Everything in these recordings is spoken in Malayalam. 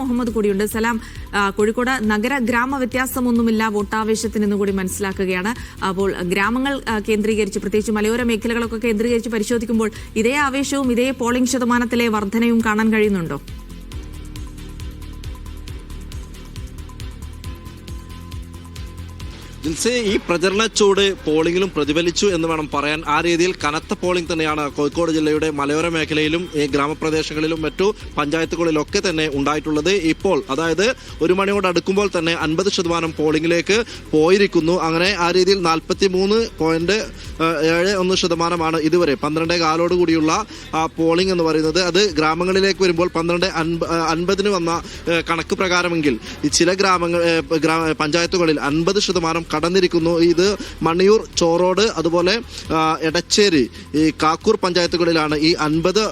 മുഹമ്മദ് കൂടിയുണ്ട്. സലാം കോഴിക്കോട് നഗര ഗ്രാമ വ്യത്യാസമൊന്നുമില്ല. വോട്ടാവേശത്തിന് എന്ന് കൂടി മനസ്സിലാക്കുകയാണ്. അപ്പോൾ ഗ്രാമങ്ങൾ കേന്ദ്രീകരിച്ച് പ്രത്യേകിച്ച് മലയോര മേഖലകളൊക്കെ കേന്ദ്രീകരിച്ച് പരിശോധിക്കുമ്പോൾ ഇതേ ആവേശവും ഇതേ പോളിംഗ് ശതമാനത്തിലെ വർധനയും കാണാൻ കഴിയുന്നുണ്ടോ? ജിൻസി ഈ പ്രചരണ ചൂട് പോളിംഗിലും പ്രതിഫലിച്ചു എന്ന് വേണം പറയാൻ. ആ രീതിയിൽ കനത്ത പോളിംഗ് തന്നെയാണ് കോഴിക്കോട് ജില്ലയുടെ മലയോര മേഖലയിലും ഈ ഗ്രാമപ്രദേശങ്ങളിലും മറ്റു പഞ്ചായത്തുകളിലൊക്കെ തന്നെ ഉണ്ടായിട്ടുള്ളത്. ഇപ്പോൾ അതായത് ഒരു മണിയോട് അടുക്കുമ്പോൾ തന്നെ അൻപത് ശതമാനം പോളിംഗിലേക്ക് പോയിരിക്കുന്നു. അങ്ങനെ ആ രീതിയിൽ നാൽപ്പത്തി മൂന്ന് പോയിന്റ് ഏഴ് ഒന്ന് ശതമാനമാണ് ഇതുവരെ പന്ത്രണ്ടേ കാലോട് കൂടിയുള്ള പോളിംഗ് എന്ന് പറയുന്നത്. അത് ഗ്രാമങ്ങളിലേക്ക് വരുമ്പോൾ പന്ത്രണ്ട് അൻപ അൻപതിന് വന്ന കണക്ക് പ്രകാരമെങ്കിൽ ചില ഗ്രാമങ്ങൾ പഞ്ചായത്തുകളിൽ അൻപത് ശതമാനം കടന്നിരിക്കുന്നു. ഇത് മണിയൂർ ചോറോട് അതുപോലെ എടച്ചേരി ഈ കാക്കൂർ പഞ്ചായത്തുകളിലാണ് ഈ അൻപത്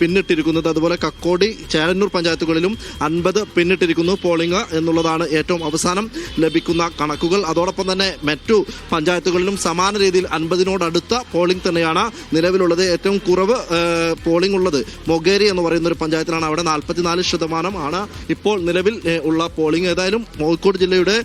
പിന്നിട്ടിരിക്കുന്നത്. അതുപോലെ കക്കോടി ചേലന്നൂർ പഞ്ചായത്തുകളിലും അൻപത് പിന്നിട്ടിരിക്കുന്നു പോളിംഗ് എന്നുള്ളതാണ് ഏറ്റവും അവസാനം ലഭിക്കുന്ന കണക്കുകൾ. അതോടൊപ്പം തന്നെ മറ്റു പഞ്ചായത്തുകളിലും സമാന രീതിയിൽ അൻപതിനോടടുത്ത പോളിംഗ് തന്നെയാണ് നിലവിലുള്ളത്. ഏറ്റവും കുറവ് പോളിംഗ് ഉള്ളത് മൊഗേരി എന്ന് പറയുന്ന ഒരു പഞ്ചായത്തിലാണ്. അവിടെ നാൽപ്പത്തിനാല് ശതമാനം ആണ് ഇപ്പോൾ നിലവിൽ ഉള്ള പോളിംഗ്. ഏതായാലും കോഴിക്കോട് ജില്ലയുടെ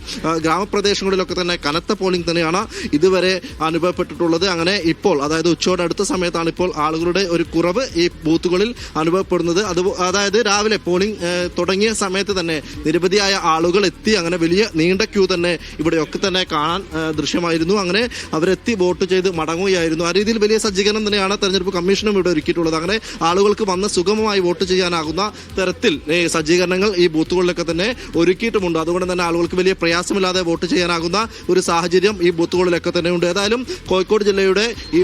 ഗ്രാമപ്രദേശങ്ങളിലൊക്കെ തന്നെ കനത്ത പോളിംഗ് തന്നെയാണ് ഇതുവരെ അനുഭവപ്പെട്ടിട്ടുള്ളത്. അങ്ങനെ ഇപ്പോൾ അതായത് ഉച്ചയോട് അടുത്ത സമയത്താണ് ഇപ്പോൾ ആളുകളുടെ ഒരു കുറവ് ഈ ബൂത്തുകളിൽ അനുഭവപ്പെടുന്നത്. അത് അതായത് രാവിലെ പോളിംഗ് തുടങ്ങിയ സമയത്ത് തന്നെ നിരവധിയായ ആളുകൾ എത്തി. അങ്ങനെ വലിയ നീണ്ട ക്യൂ തന്നെ ഇവിടെയൊക്കെ തന്നെ കാണാൻ ദൃശ്യമായിരുന്നു. അങ്ങനെ അവരെത്തി വോട്ട് ചെയ്ത് മടങ്ങുകയായിരുന്നു. ആ രീതിയിൽ വലിയ സജ്ജീകരണം തന്നെയാണ് തെരഞ്ഞെടുപ്പ് കമ്മീഷനും ഇവിടെ ഒരുക്കിയിട്ടുള്ളത്. അങ്ങനെ ആളുകൾക്ക് വന്ന് സുഗമമായി വോട്ട് ചെയ്യാനാകുന്ന തരത്തിൽ സജ്ജീകരണങ്ങൾ ഈ ബൂത്തുകളിലൊക്കെ തന്നെ ഒരുക്കിയിട്ടുമുണ്ട്. അതുകൊണ്ട് തന്നെ ആളുകൾക്ക് വലിയ പ്രയാസമില്ലാതെ വോട്ട് ചെയ്യാനാകുന്ന ഒരു സാഹചര്യം ഈ ബൂത്തുകളിലൊക്കെ തന്നെ ഉണ്ട് ഏതായാലും കോഴിക്കോട് ജില്ലയുടെ ഈ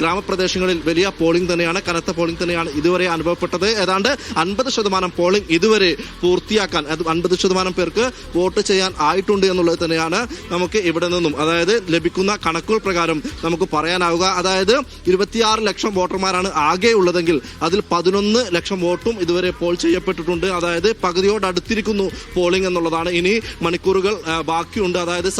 ഗ്രാമപ്രദേശങ്ങളിൽ വലിയ പോളിംഗ് തന്നെയാണ് കനത്ത പോളിംഗ് തന്നെയാണ് ഇതുവരെ അനുഭവപ്പെട്ടത്. ഏതാണ്ട് അൻപത് ശതമാനം പോളിംഗ് ഇതുവരെ പൂർത്തിയാക്കാൻ അത് അൻപത് ശതമാനം പേർക്ക് വോട്ട് ചെയ്യാൻ ആയിട്ടുണ്ട് എന്നുള്ളത് തന്നെയാണ് നമുക്ക് ഇവിടെ നിന്നും അതായത് ലഭിക്കുന്ന കണക്കുകൾ പ്രകാരം നമുക്ക് പറയാനാവുക. അതായത് ഇരുപത്തിയാറ് ലക്ഷം വോട്ടർമാരാണ് ആകെ ഉള്ളതെങ്കിൽ അതിൽ പതിനൊന്ന് ലക്ഷം വോട്ടും ഇതുവരെ പോൾ ചെയ്യപ്പെട്ടിട്ടുണ്ട്. അതായത് പകുതിയോട് അടുത്തിരിക്കുന്നു പോളിംഗ് എന്നുള്ളതാണ്. ഇനി മണിക്കൂറുകൾ ബാക്കിയുണ്ട്. അതായത്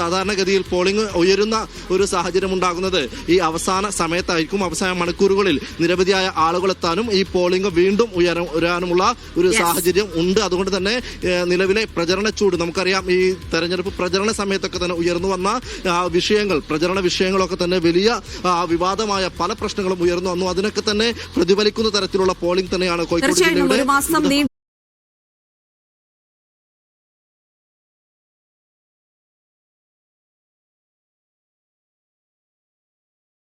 സാധാരണഗതിയിൽ പോളിംഗ് ഉയരുന്ന ഒരു സാഹചര്യം ഉണ്ടാകുന്നത് ഈ അവസാന സമയത്തായിരിക്കും. അവസാന മണിക്കൂറുകളിൽ നിരവധിയായ ആളുകൾ എത്താനും ഈ പോളിംഗ് വീണ്ടും ഉയരാൻ ഉയരാനുമുള്ള ഒരു സാഹചര്യം ഉണ്ട്. അതുകൊണ്ട് തന്നെ നിലവിലെ പ്രചരണ ചൂട് നമുക്കറിയാം ഈ തെരഞ്ഞെടുപ്പ് പ്രചരണ സമയത്തൊക്കെ തന്നെ ഉയർന്നു വന്ന വിഷയങ്ങൾ പ്രചരണ വിഷയങ്ങളൊക്കെ തന്നെ വലിയ വിവാദമായ പല പ്രശ്നങ്ങളും ഉയർന്നു വന്നു. അതിനൊക്കെ തന്നെ പ്രതിഫലിക്കുന്ന തരത്തിലുള്ള പോളിംഗ് തന്നെയാണ് കോഴിക്കോട് ജില്ലയുടെ